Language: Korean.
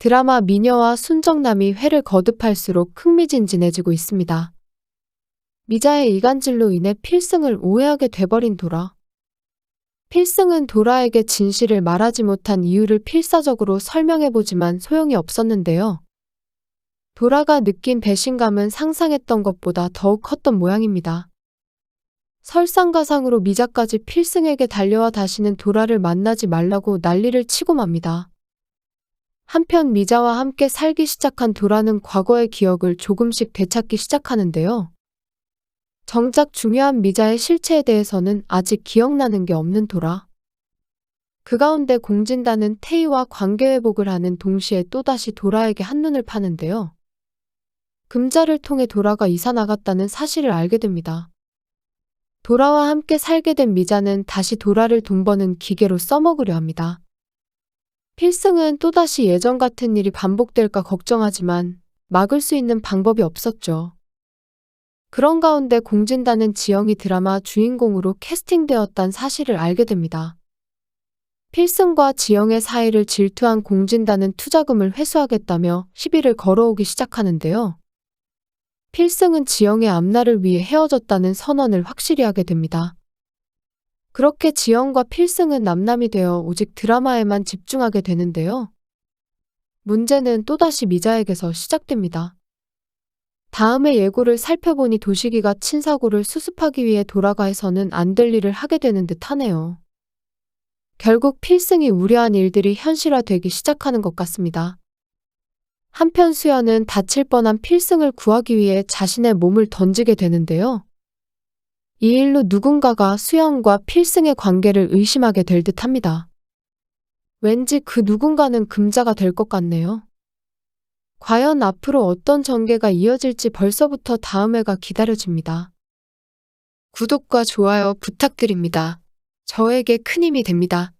드라마 미녀와 순정남이 회를 거듭할수록 흥미진진해지고 있습니다. 미자의 이간질로 인해 필승을 오해하게 돼버린 도라. 필승은 도라에게 진실을 말하지 못한 이유를 필사적으로 설명해보지만 소용이 없었는데요. 도라가 느낀 배신감은 상상했던 것보다 더욱 컸던 모양입니다. 설상가상으로 미자까지 필승에게 달려와 다시는 도라를 만나지 말라고 난리를 치고 맙니다. 한편 미자와 함께 살기 시작한 도라는 과거의 기억을 조금씩 되찾기 시작하는데요. 정작 중요한 미자의 실체에 대해서는 아직 기억나는 게 없는 도라. 그 가운데 공진단은 태희와 관계 회복을 하는 동시에 또다시 도라에게 한눈을 파는데요. 금자를 통해 도라가 이사 나갔다는 사실을 알게 됩니다. 도라와 함께 살게 된 미자는 다시 도라를 돈 버는 기계로 써먹으려 합니다. 필승은 또다시 예전 같은 일이 반복될까 걱정하지만 막을 수 있는 방법이 없었죠. 그런 가운데 공진단은 지영이 드라마 주인공으로 캐스팅되었다는 사실을 알게 됩니다. 필승과 지영의 사이를 질투한 공진단은 투자금을 회수하겠다며 시비를 걸어오기 시작하는데요. 필승은 지영의 앞날을 위해 헤어졌다는 선언을 확실히 하게 됩니다. 그렇게 지영과 필승은 남남이 되어 오직 드라마에만 집중하게 되는데요. 문제는 또다시 미자에게서 시작됩니다. 다음의 예고를 살펴보니 도시기가 친사고를 수습하기 위해 돌아가 해서는 안 될 일을 하게 되는 듯 하네요. 결국 필승이 우려한 일들이 현실화되기 시작하는 것 같습니다. 한편 수연은 다칠 뻔한 필승을 구하기 위해 자신의 몸을 던지게 되는데요. 이 일로 누군가가 수연과 필승의 관계를 의심하게 될 듯 합니다. 왠지 그 누군가는 금자가 될 것 같네요. 과연 앞으로 어떤 전개가 이어질지 벌써부터 다음 회가 기다려집니다. 구독과 좋아요 부탁드립니다. 저에게 큰 힘이 됩니다.